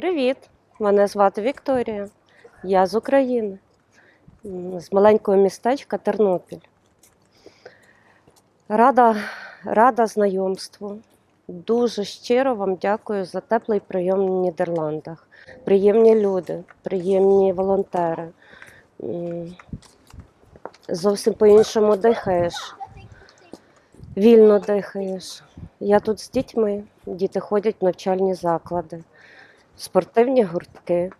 Привіт! Мене звати Вікторія. Я з України, з маленького містечка Тернопіль. Рада, рада знайомству. Дуже щиро вам дякую за теплий прийом в Нідерландах. Приємні люди, приємні волонтери. Зовсім по-іншому дихаєш, вільно дихаєш. Я тут з дітьми, діти ходять в навчальні заклади спортивні гуртки.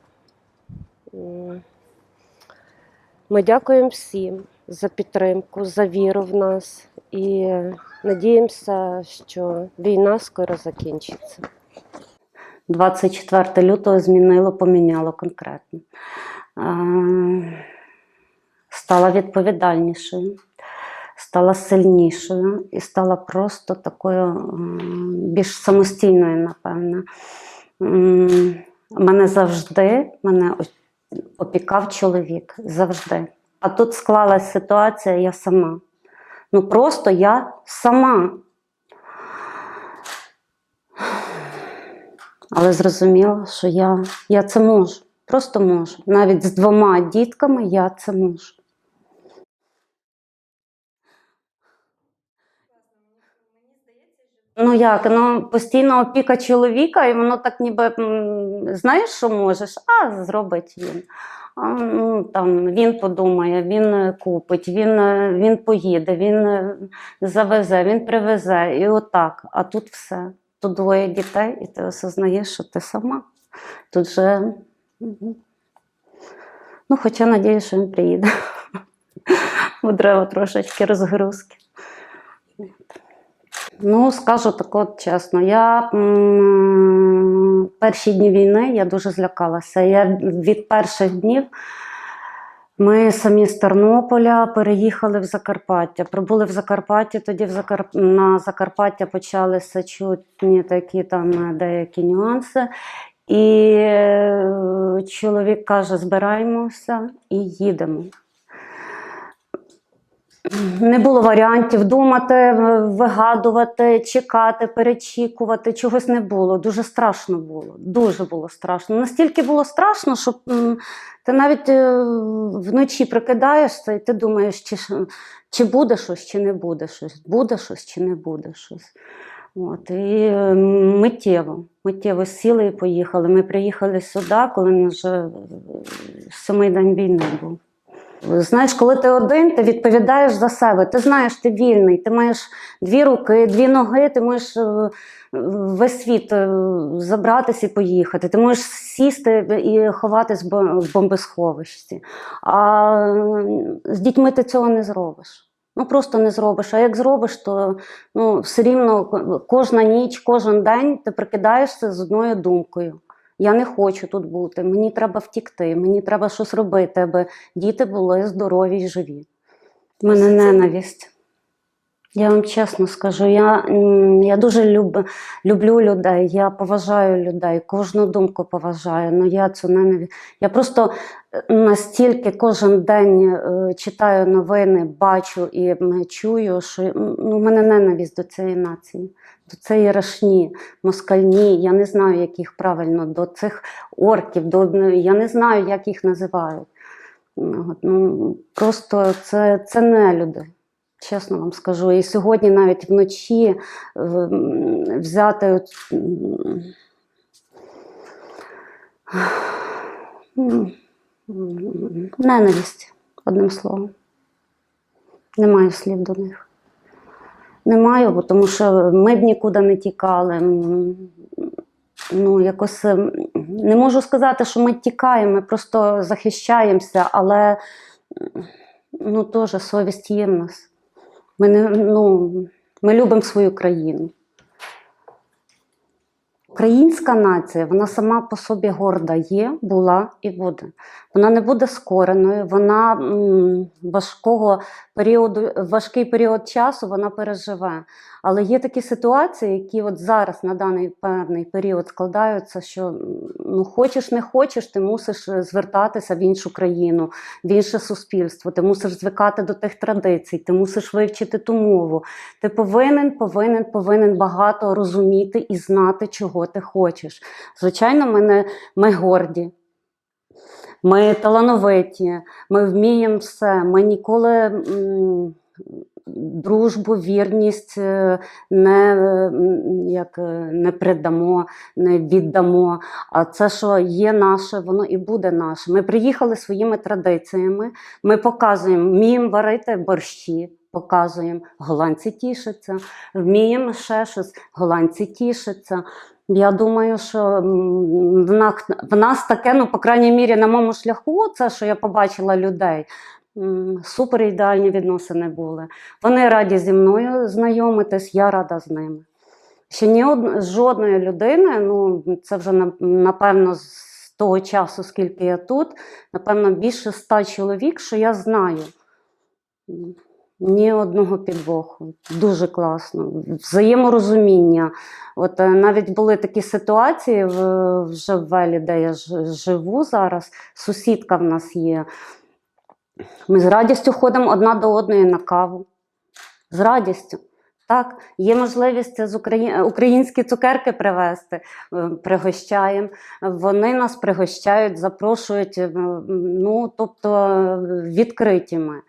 Ми дякуємо всім за підтримку, за віру в нас і надіємося, що війна скоро закінчиться. 24 лютого змінило, поміняло конкретно. Стала відповідальнішою, стала сильнішою і стала просто такою більш самостійною, напевно. Мене завжди мене опікав чоловік. Завжди. А тут склалась ситуація, я сама. Ну просто я сама. Але зрозуміла, що я, я це можу. Просто можу. Навіть з двома дітками я це можу. Ну як, ну постійна опіка чоловіка, і воно так ніби знаєш, що можеш, а зробить він. А, ну, там, він подумає, він е, купить, він, е, він поїде, він е, завезе, він привезе. І отак. А тут все. Тут двоє дітей, і ти осознаєш, що ти сама. Тут же. Ну, хоча надію, що він приїде. Бо трошечки розгрузки. Ну, скажу так от чесно, я м, перші дні війни я дуже злякалася. Я від перших днів ми самі з Тернополя переїхали в Закарпаття. Прибули в Закарпатті, тоді в Закар... на Закарпаття почалися чутні такі там деякі нюанси. І е, чоловік каже: збираємося і їдемо. Не було варіантів думати, е, вигадувати, чекати, перечікувати. Чогось не було. Дуже страшно було. Дуже було страшно. Настільки було страшно, що ти навіть е, вночі прикидаєшся, і ти думаєш, чи, чи буде щось, чи не буде щось, буде щось, чи не буде щось. От, і е, миттєво, миттєво сіли і поїхали. Ми приїхали сюди, коли вже сьомий день війни був. Знаєш, коли ти один, ти відповідаєш за себе. Ти знаєш, ти вільний, ти маєш дві руки, дві ноги, ти можеш е, весь світ е, забратися і поїхати. Ти можеш сісти і ховатись в бомбосховищі. А з дітьми ти цього не зробиш. Ну просто не зробиш. А як зробиш, то ну, все рівно кожна ніч, кожен день ти прикидаєшся з одною думкою. Я не хочу тут бути, мені треба втікти, мені треба щось робити, аби діти були здорові і живі. У мене ненависть. Я вам чесно скажу, я, я дуже люб, люблю людей, я поважаю людей, кожну думку поважаю. Ну я цю ненависть. Я просто е, настільки кожен день е, читаю новини, бачу і чую, що ну, в мене ненависть до цієї нації, до цієї рашні, москальні. Я не знаю, як їх правильно, до цих орків, до, ну, я не знаю, як їх називають. Ну, Ну, просто це, це не люди. Чесно вам скажу. І сьогодні навіть вночі е, взяти ненависть, одним словом. Не маю слів до них. Не маю, бо тому що ми б нікуди не тікали. Ну, якось ем, не можу сказати, що ми тікаємо, ми просто захищаємося, але ну, теж совість є в нас. Ми, не, ну, ми любимо свою країну. Українська нація, вона сама по собі горда є, була і буде. Вона не буде скореною, вона важкого періоду, важкий період часу вона переживе. Але є такі ситуації, які от зараз на даний певний період складаються, що ну хочеш не хочеш, ти мусиш е, звертатися в іншу країну, в інше суспільство, ти мусиш звикати до тих традицій, ти мусиш вивчити ту мову. Ти повинен, повинен, повинен багато розуміти і знати, чого ти хочеш. Звичайно, ми, не, ми горді. Ми талановиті, ми вміємо все. Ми ніколи м, дружбу, вірність е, не, як, е, не придамо, не віддамо. А це, що є наше, воно і буде наше. Ми приїхали своїми традиціями, ми показуємо, вміємо варити борщі. Показуємо, голландці тішаться, вміємо ще щось, голландці тішаться. Я думаю, що в нас, таке, ну, по крайній мірі, на моєму шляху, це, що я побачила людей, супер ідеальні відносини були. Вони раді зі мною знайомитись, я рада з ними. Ще ні од... жодної людини, ну це вже напевно з того часу, скільки я тут, напевно, більше ста чоловік, що я знаю. Ні одного підвоху. Дуже класно. Взаєморозуміння. От е, навіть були такі ситуації вже в Велі, де я живу зараз. Сусідка в нас є. Ми з радістю ходимо одна до одної на каву. З радістю. Так, є можливість з Украї... українські цукерки привезти, е, пригощаємо. Вони нас пригощають, запрошують, е, ну, тобто е, відкриті ми.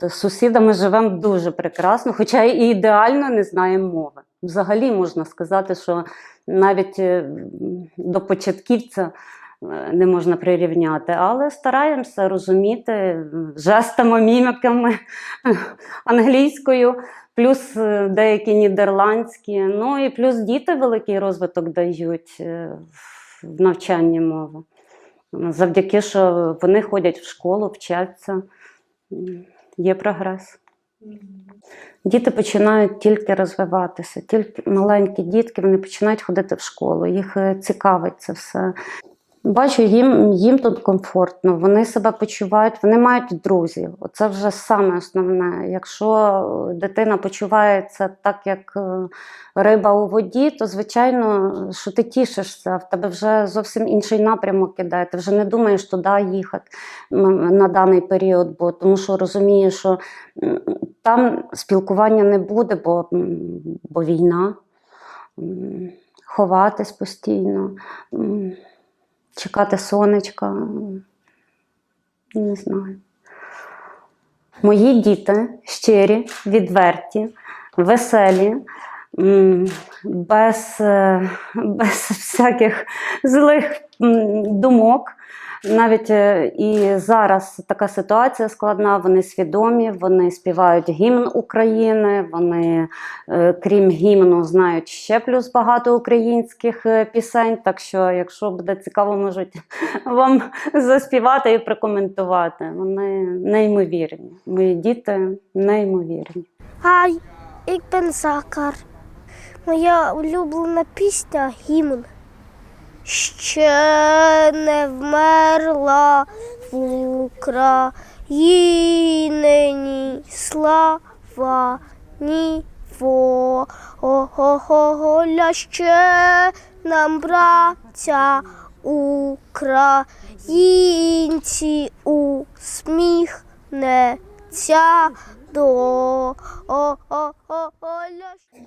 З сусідами живемо дуже прекрасно, хоча і ідеально не знаємо мови. Взагалі можна сказати, що навіть е, до початківця е, не можна прирівняти, але стараємося розуміти е, жестами, міміками, англійською, плюс деякі нідерландські. Ну і плюс діти великий розвиток дають в навчанні мови. Завдяки, що вони ходять в школу, вчаться, є прогрес. Діти починають тільки розвиватися, тільки маленькі дітки вони починають ходити в школу, їх е, цікавить це все. Бачу, їм, їм тут комфортно, вони себе почувають, вони мають друзів. Оце вже саме основне. Якщо дитина почувається так, як е, риба у воді, то звичайно, що ти тішишся, в тебе вже зовсім інший напрямок іде. Ти вже не думаєш туди їхати на даний період, бо тому що розумієш, що там спілкування не буде, бо, бо війна, ховатись постійно, чекати сонечка. Не знаю. Мої діти щирі, відверті, веселі, без, е, без всяких злих думок. Навіть е, і зараз така ситуація складна, вони свідомі, вони співають гімн України, вони, е, крім гімну, знають ще плюс багато українських е, пісень. Так що, якщо буде цікаво, можуть вам заспівати і прокоментувати. Вони неймовірні. Мої діти неймовірні. Хай, ik ben. Моя улюблена пісня гімн. Ще не вмерла в Україні ні слава, ні воля. Ще нам, браття українці, усміхнеться доля.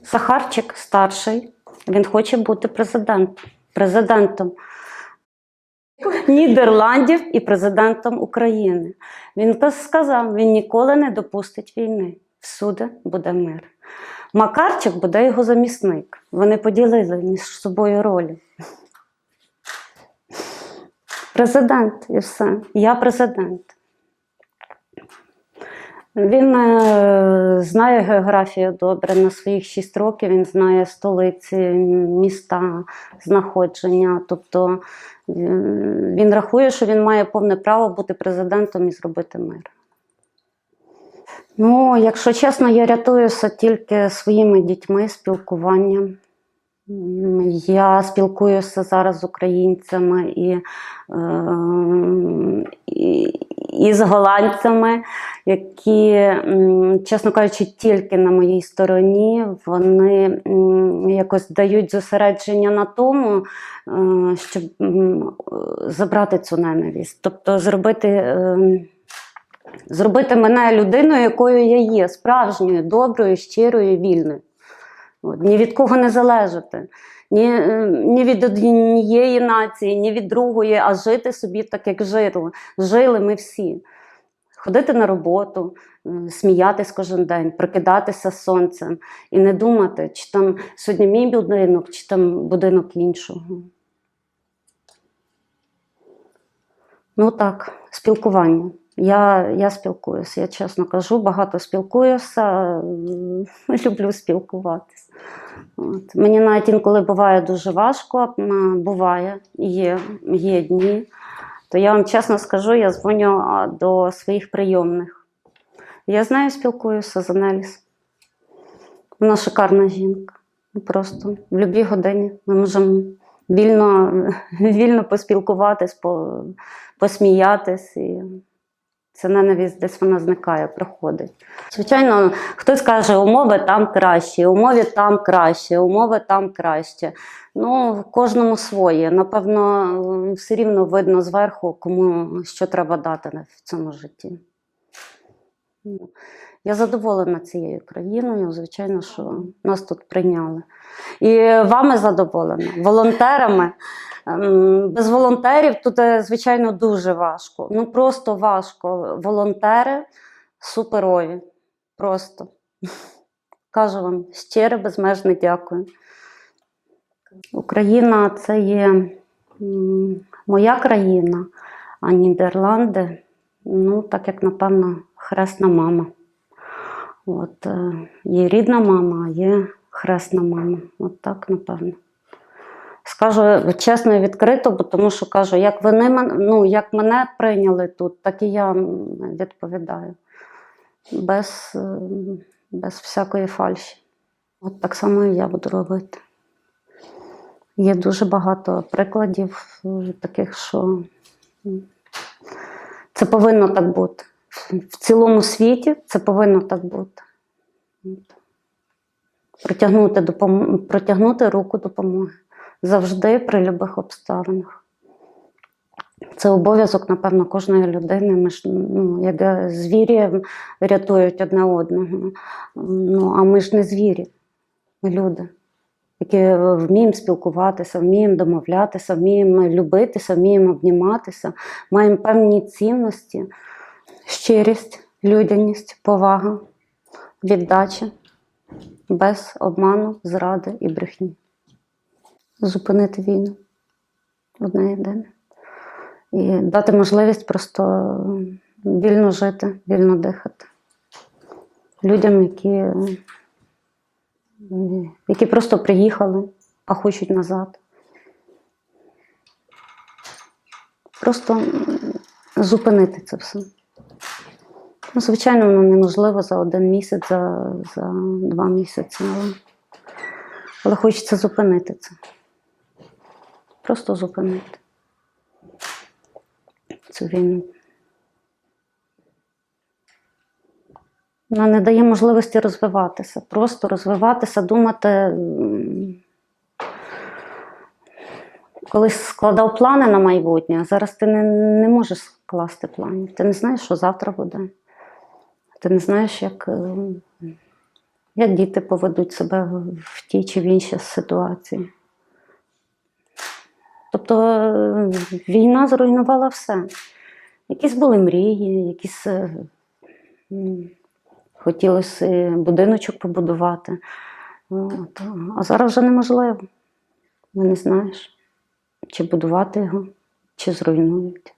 Сахарчик старший, він хоче бути президент, президентом Нідерландів і президентом України. Він сказав, він ніколи не допустить війни. Всюди буде мир. Макарчик буде його замісник. Вони поділили між собою ролі. Президент і все. Я президент. Він е, знає географію добре. На своїх 6 років він знає столиці, міста, знаходження. Тобто е, він рахує, що він має повне право бути президентом і зробити мир. Ну, якщо чесно, я рятуюся тільки своїми дітьми, спілкуванням. Я спілкуюся зараз з українцями і, е, і, і з голландцями, які, чесно кажучи, тільки на моїй стороні вони якось дають зосередження на тому, е, щоб забрати цю ненависть. Тобто зробити. е, Зробити мене людиною, якою я є, справжньою, доброю, щирою, вільною. От, ні від кого не залежати, ні, е, ні від однієї нації, ні від другої, а жити собі так, як жили. Жили ми всі. Ходити на роботу, е, сміятись кожен день, прокидатися сонцем і не думати, чи там сьогодні мій будинок, чи там будинок іншого. Ну так, спілкування. Я, я спілкуюся, я чесно кажу, багато спілкуюся, люблю спілкуватися. От. Мені навіть інколи буває дуже важко, буває, є, є дні. То я вам чесно скажу, я дзвоню до своїх прийомних. Я з нею спілкуюся з Анеліс. Вона шикарна жінка. Ну, Просто в будь-якій годині ми можемо вільно, вільно поспілкуватись, посміятись. І це ненавість десь вона зникає, проходить. Звичайно, хтось каже, умови там кращі, умови там краще, умови там краще. Ну, кожному своє. Напевно, все рівно видно зверху, кому що треба дати в цьому житті. Я задоволена цією країною, звичайно, що нас тут прийняли. І вами задоволена, волонтерами. Ем, Без волонтерів тут, е, звичайно, дуже важко. Ну просто важко. Волонтери суперові. Просто. Кажу вам щире, безмежне дякую. Україна це є моя країна, а Нідерланди, ну, так як, напевно, хресна мама. От, є рідна мама, а є хресна мама. От так, напевно. Скажу чесно і відкрито, бо тому що кажу, як вони мен- ну, як мене прийняли тут, так і я відповідаю. Без, е, без всякої фальші. От так само і я буду робити. Є дуже багато прикладів е, таких, що це повинно так бути. В- цілому світі це повинно так бути. От. Протягнути, допом... Протягнути руку допомоги завжди при будь-яких обставинах. Це обов'язок, напевно, кожної людини. Ми ж ну, як звірі рятують одне одного. Ну, а ми ж не звірі, ми люди, які вміємо спілкуватися, вміємо домовлятися, вміємо любитися, вміємо обніматися, маємо певні цінності, щирість, людяність, повага, віддача, без обману, зради і брехні зупинити війну одне єдине. І дати можливість просто вільно жити, вільно дихати. Людям, які, які просто приїхали, а хочуть назад. Просто зупинити це все. Ну, звичайно, воно неможливо за один місяць, за, за два місяці, але, але хочеться зупинити це. Просто зупинити цю війну. Вона не дає можливості розвиватися, просто розвиватися, думати. Колись складав плани на майбутнє, а зараз ти не, не можеш скласти планів. Ти не знаєш, що завтра буде. Ти не знаєш, як, е, як діти поведуть себе в- тій чи в іншій ситуації. Тобто е, війна зруйнувала все. Якісь були мрії, якісь е, хотілося будиночок побудувати. От. А зараз вже неможливо. Ну, Не знаєш, чи будувати його, чи зруйнують.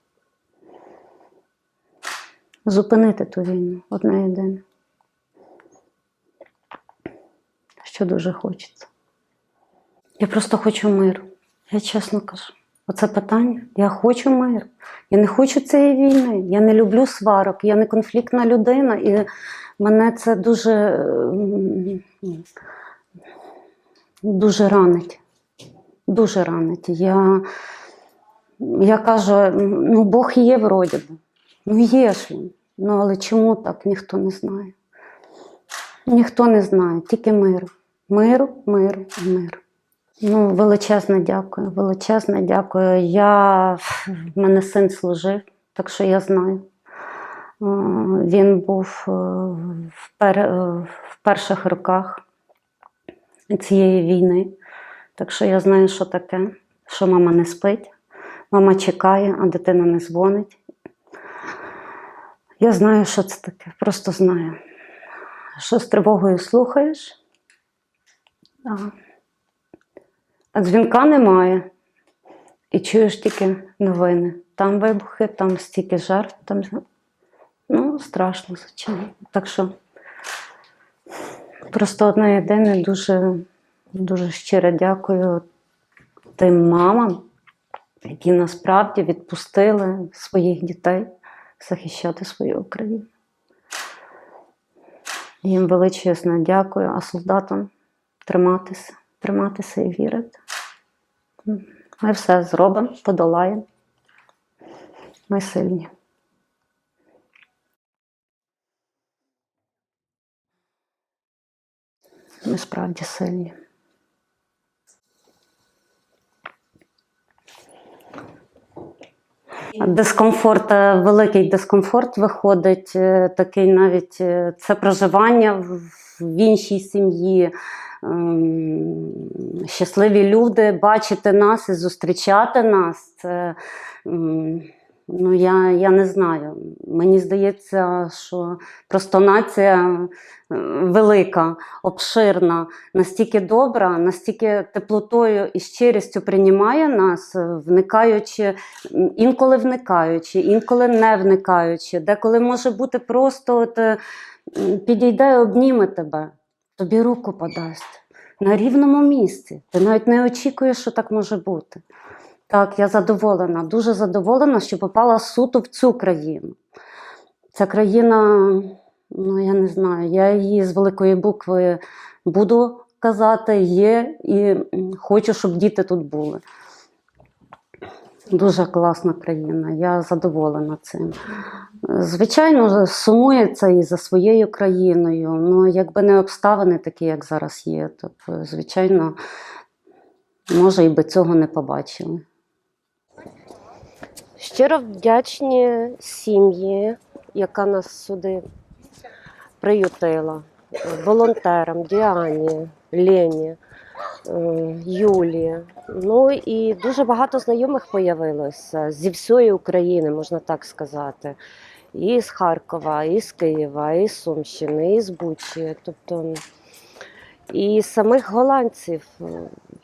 Зупинити ту війну одне єдине. Що дуже хочеться. Я просто хочу миру. Я чесно кажу. Оце питання. Я хочу мир. Я не хочу цієї війни. Я не люблю сварок, я не конфліктна людина, і мене це дуже, дуже ранить. дуже ранить. Я, я кажу, ну Бог є вроді би. Ну є ж він. Ну але чому так, ніхто не знає. Ніхто не знає, тільки мир. Мир, мир, мир. Ну, величезне дякую, величезне дякую. Я, в мене син служив, так що я знаю. Е, Він був е, в, пер, е, в перших роках цієї війни. Так що я знаю, що таке, що мама не спить, мама чекає, а дитина не дзвонить. Я знаю, що це таке, просто знаю. Що з тривогою слухаєш? А, а дзвінка немає. І чуєш тільки новини. Там вибухи, там стільки жертв, там. Ну, страшно, звичайно. Так що просто одне єдине дуже, дуже щиро дякую тим мамам, які насправді відпустили своїх дітей захищати свою Україну. Їм величезне дякую, а солдатам триматися, триматися і вірити. Ми все зробимо, подолаємо. Ми сильні. Ми справді сильні. Дискомфорт, е, великий дискомфорт виходить, е, такий навіть е, це проживання в іншій сім'ї. Ем, Щасливі люди бачити нас і зустрічати нас. Це, ну, я, я не знаю. Мені здається, що просто нація е, велика, обширна, настільки добра, настільки теплотою і щирістю приймає нас, е, вникаючи, інколи вникаючи, інколи не вникаючи, деколи може бути просто от, е, підійде і обніме тебе, тобі руку подасть на рівному місці. Ти навіть не очікуєш, що так може бути. Так, я задоволена, дуже задоволена, що попала суто в цю країну. Ця країна, ну я не знаю, я її з великої букви буду казати, є і хочу, щоб діти тут були. Дуже класна країна, я задоволена цим. Звичайно, сумується і за своєю країною. Ну, якби не обставини такі, як зараз є, то, звичайно, може, і би цього не побачили. Щиро вдячні сім'ї, яка нас сюди приютила, волонтерам, Діані, Лені, е, Юлі. Ну і дуже багато знайомих появилося зі всієї України, можна так сказати. І з Харкова, і з Києва, і з Сумщини, і з Бучі. Тобто і самих голландців е,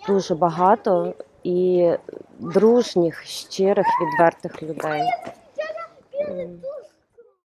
дуже багато, і дружніх, щирих, відвертих людей.